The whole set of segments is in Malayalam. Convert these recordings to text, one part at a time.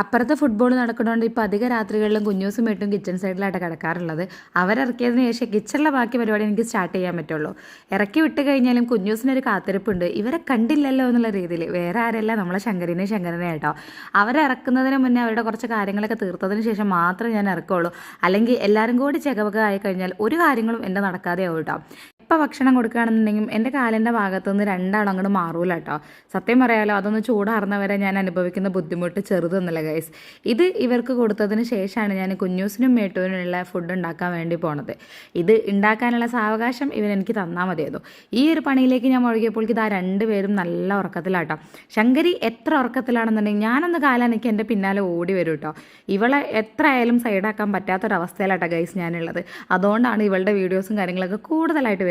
അപ്പുറത്തെ ഫുട്ബോൾ നടക്കുന്നതുകൊണ്ട് ഇപ്പോൾ അധിക രാത്രികളിലും കുഞ്ഞൂസും മേട്ടും കിച്ചൺ സൈഡിലായിട്ട് കിടക്കാറുള്ളത്. അവരിറക്കിയതിന് ശേഷം കിച്ചണിലെ ബാക്കി പരിപാടി എനിക്ക് സ്റ്റാർട്ട് ചെയ്യാൻ പറ്റുള്ളൂ. ഇറക്കി വിട്ട് കഴിഞ്ഞാലും കുഞ്ഞൂസിനൊരു കാത്തിരിപ്പുണ്ട്. ഇവരെ കണ്ടില്ലല്ലോ എന്നുള്ള രീതിയിൽ വേറെ ആരല്ല നമ്മളെ ശങ്കരനെ ശങ്കരനെ കേട്ടോ അവരിറക്കുന്നതിന് മുന്നേ അവരുടെ കുറച്ച് കാര്യങ്ങളൊക്കെ തീർത്തതിന് ശേഷം മാത്രമേ ഞാൻ ഇറക്കുള്ളൂ. അല്ലെങ്കിൽ എല്ലാവരും കൂടി ചെകവക ആയി കഴിഞ്ഞാൽ ഒരു കാര്യങ്ങളും എന്റെ നടക്കാതെ ആവും കേട്ടോ. എപ്പോൾ ഭക്ഷണം കൊടുക്കുകയാണെന്നുണ്ടെങ്കിലും എന്റെ കാലിന്റെ ഭാഗത്തു നിന്ന് രണ്ടാളും അങ്ങോട്ട് മാറൂല കേട്ടോ സത്യം പറയാലോ അതൊന്ന് ചൂടാറുന്നവരെ ഞാൻ അനുഭവിക്കുന്ന ബുദ്ധിമുട്ട് ചെറുതൊന്നുമില്ല ഗൈസ് ഇത് ഇവർക്ക് കൊടുത്തതിന് ശേഷമാണ് ഞാൻ കുഞ്ഞൂസിനും മേട്ടുവിനുള്ള ഫുഡ് ഉണ്ടാക്കാൻ വേണ്ടി പോണത്. ഇത് ഉണ്ടാക്കാനുള്ള സാവകാശം ഇവൻ എനിക്ക് തന്നാൽ മതിയായിരുന്നു. ഈ ഒരു പണിയിലേക്ക് ഞാൻ മുഴുകിയപ്പോൾ ഇതാ രണ്ടുപേരും നല്ല ഉറക്കത്തിലാട്ടോ ശങ്കരി എത്ര ഉറക്കത്തിലാണെന്നുണ്ടെങ്കിൽ ഞാനൊന്ന് കാലാനയ്ക്ക് എന്റെ പിന്നാലെ ഓടി വരും കേട്ടോ ഇവളെ എത്ര ആയാലും സൈഡാക്കാൻ പറ്റാത്തൊരവസ്ഥയിലാട്ടോ ഗൈസ് ഞാനുള്ളത്. അതുകൊണ്ടാണ് ഇവളുടെ വീഡിയോസും കാര്യങ്ങളൊക്കെ കൂടുതലായിട്ട്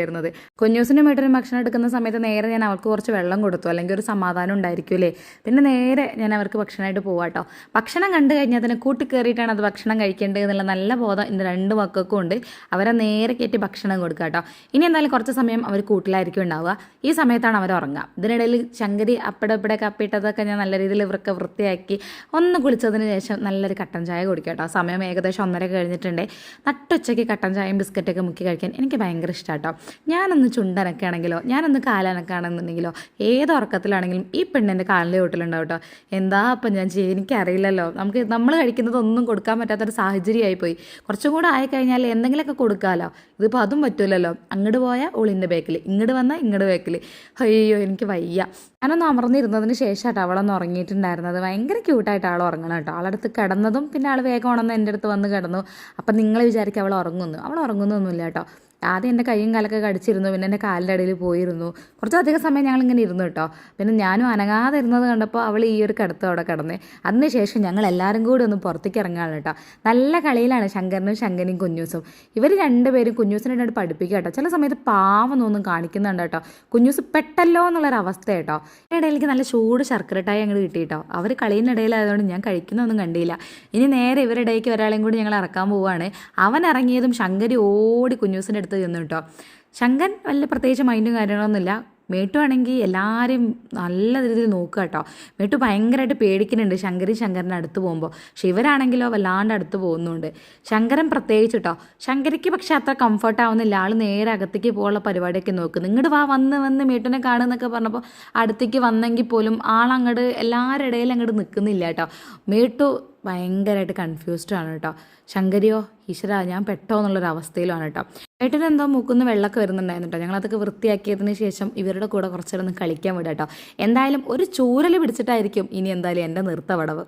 കുഞ്ഞൂസിനും വീട്ടിലും ഭക്ഷണം എടുക്കുന്ന സമയത്ത് നേരെ ഞാൻ അവർക്ക് കുറച്ച് വെള്ളം കൊടുത്തു. അല്ലെങ്കിൽ ഒരു സമാധാനം ഉണ്ടായിരിക്കുമല്ലേ പിന്നെ നേരെ ഞാൻ അവർക്ക് ഭക്ഷണമായിട്ട് പോവാട്ടോ ഭക്ഷണം കണ്ടു കഴിഞ്ഞാൽ തന്നെ കൂട്ടി കയറിയിട്ടാണ് അത് ഭക്ഷണം കഴിക്കേണ്ടത് എന്നുള്ള നല്ല ബോധം ഇന്ന് രണ്ട് മക്കൾക്കും ഉണ്ട്. അവരെ നേരെ കയറ്റി ഭക്ഷണം കൊടുക്കുക കേട്ടോ ഇനി എന്തായാലും കുറച്ച് സമയം അവർ കൂട്ടിലായിരിക്കും ഉണ്ടാവുക. ഈ സമയത്താണ് അവർ ഉറങ്ങുക ഇതിനിടയിൽ ശങ്കരി അപ്പടെ ഇപ്പടെ കപ്പിയിട്ടതൊക്കെ ഞാൻ നല്ല രീതിയിൽ ഇവർക്ക് വൃത്തിയാക്കി ഒന്ന് കുളിച്ചതിന് ശേഷം നല്ലൊരു കട്ടൻ ചായ കുടിക്കുക കേട്ടോ സമയം ഏകദേശം ഒന്നര കഴിഞ്ഞിട്ടുണ്ട്. നട്ടുച്ചയ്ക്ക് കട്ടൻ ചായയും ബിസ്ക്കറ്റൊക്കെ മുക്കി കഴിക്കാൻ എനിക്ക് ഭയങ്കര ഇഷ്ടമാണ് കേട്ടോ ഞാനൊന്ന് ചുണ്ടനക്കാണെങ്കിലോ ഞാനൊന്ന് കാലനക്കാണെന്നുണ്ടെങ്കിലോ ഏത് ഉറക്കത്തിലാണെങ്കിലും ഈ പെണ്ണിന്റെ കാലിന്റെ ചോട്ടിലുണ്ടാവും കേട്ടോ എന്താ അപ്പം ഞാൻ ചെയ്യും എനിക്കറിയില്ലല്ലോ. നമുക്ക് നമ്മൾ കഴിക്കുന്നതൊന്നും കൊടുക്കാൻ പറ്റാത്തൊരു സാഹചര്യമായി പോയി കുറച്ചും കൂടെ ആയിക്കഴിഞ്ഞാൽ എന്തെങ്കിലുമൊക്കെ കൊടുക്കാമല്ലോ ഇതിപ്പോൾ അതും പറ്റൂലല്ലോ. അങ്ങോട്ട് പോയാൽ ഒളിന്റെ ബേക്കിൽ ഇങ്ങോട്ട് വന്നാൽ ഇങ്ങോട്ട് ബേക്കിൽ അയ്യോ എനിക്ക് വയ്യ. ഞാനൊന്ന് അമർന്നിരുന്നതിന് ശേഷമായിട്ട് അവളൊന്ന് ഉറങ്ങിയിട്ടുണ്ടായിരുന്നത്. ഭയങ്കര ക്യൂട്ടായിട്ട് ആൾ ഉറങ്ങണം കേട്ടോ ആളടുത്ത് കിടന്നതും പിന്നെ ആൾ വേഗം ഉണർന്ന് എന്റെ അടുത്ത് വന്ന് കിടന്നു. അപ്പം നിങ്ങൾ വിചാരിക്കും അവൾ ഉറങ്ങുന്നു. അവൾ ഉറങ്ങുന്നൊന്നുമില്ല കേട്ടോ ആദ്യം എന്റെ കൈയും കാലൊക്കെ കടിച്ചിരുന്നു പിന്നെ എന്റെ കാലിന്റെ ഇടയിൽ പോയിരുന്നു. കുറച്ചധികം സമയം ഞങ്ങൾ ഇങ്ങനെ ഇരുന്നു കേട്ടോ. പിന്നെ ഞാനും അനങ്ങാതെ ഇരുന്നത് കണ്ടപ്പോൾ അവൾ ഈ ഒരു കിടത്തം അവിടെ കിടന്നേ. അതിനുശേഷം ഞങ്ങൾ എല്ലാവരും കൂടി ഒന്ന് പുറത്തേക്ക് ഇറങ്ങാണ് കേട്ടോ. നല്ല കളിയിലാണ് ശങ്കരനും ശങ്കനും കുഞ്ഞൂസും. ഇവർ രണ്ടുപേരും കുഞ്ഞൂസിനെ കണ്ടിട്ട് പഠിപ്പിക്കുക കേട്ടോ. ചില സമയത്ത് പാവം ഒന്നും കാണിക്കുന്നുണ്ട് കേട്ടോ. കുഞ്ഞൂസ് പെട്ടല്ലോ എന്നുള്ളൊരു അവസ്ഥ കേട്ടോ. എനിക്ക് നല്ല ചൂട് ശർക്കരട്ടായി അങ്ങോട്ട് കിട്ടി കേട്ടോ. അവർ കളിയിനിടയിലായതുകൊണ്ട് ഞാൻ കഴിക്കുന്നൊന്നും കണ്ടില്ല. ഇനി നേരെ ഇവരുടെ ഇടയ്ക്ക് ഒരാളെയും കൂടി ഞങ്ങൾ ഇറക്കാൻ പോവുകയാണ്. അവൻ ഇറങ്ങിയതും ശങ്കരി ഓടി കുഞ്ഞൂസിന്റെ അടുത്ത് ചെന്നു കേട്ടോ. ശങ്കൻ വല്ല പ്രത്യേകിച്ച് മൈൻഡും കാര്യങ്ങളൊന്നുമില്ല മേട്ടു ആണെങ്കിൽ എല്ലാവരും നല്ല രീതിയിൽ നോക്കുക കേട്ടോ. മേട്ടു ഭയങ്കരമായിട്ട് പേടിക്കുന്നുണ്ട് ശങ്കരി ശങ്കരന്റെ അടുത്ത് പോകുമ്പോൾ. പക്ഷെ ഇവരാണെങ്കിലോ വല്ലാണ്ട് അടുത്ത് പോകുന്നുണ്ട്. ശങ്കരൻ പ്രത്യേകിച്ച് കേട്ടോ. ശങ്കരിക്ക് പക്ഷേ അത്ര കംഫർട്ട് ആവുന്നില്ല. ആൾ നേരെ അകത്തേക്ക് പോകാനുള്ള പരിപാടിയൊക്കെ നോക്കുന്നു ഇങ്ങോട്ട് വാ വന്ന് വന്ന് മേട്ടുനെ കാണുന്നൊക്കെ പറഞ്ഞപ്പോൾ അടുത്തേക്ക് വന്നെങ്കിൽ പോലും ആളങ്ങോട്ട് എല്ലാവരുടെ ഇടയിൽ അങ്ങോട്ട് നിൽക്കുന്നില്ല കേട്ടോ. മേട്ടു ഭയങ്കരമായിട്ട് കൺഫ്യൂസ്ഡ് ആണ് കേട്ടോ. ശങ്കരിയോ ഈശ്വര ഞാൻ പെട്ടോ എന്നുള്ളൊരു അവസ്ഥയിലാണ് കേട്ടോ. ഏട്ടന് എന്തോ മൂക്കുന്ന് വെള്ളമൊക്കെ വരുന്നുണ്ടായിരുന്നു കേട്ടോ. ഞങ്ങളതൊക്കെ വൃത്തിയാക്കിയതിന് ശേഷം ഇവരുടെ കൂടെ കുറച്ചേരം ഒന്ന് കളിക്കാൻ വിടാം കേട്ടോ. എന്തായാലും ഒരു ചൂരൽ പിടിച്ചിട്ടായിരിക്കും ഇനി എന്തായാലും എന്റെ നൃത്തവടവ്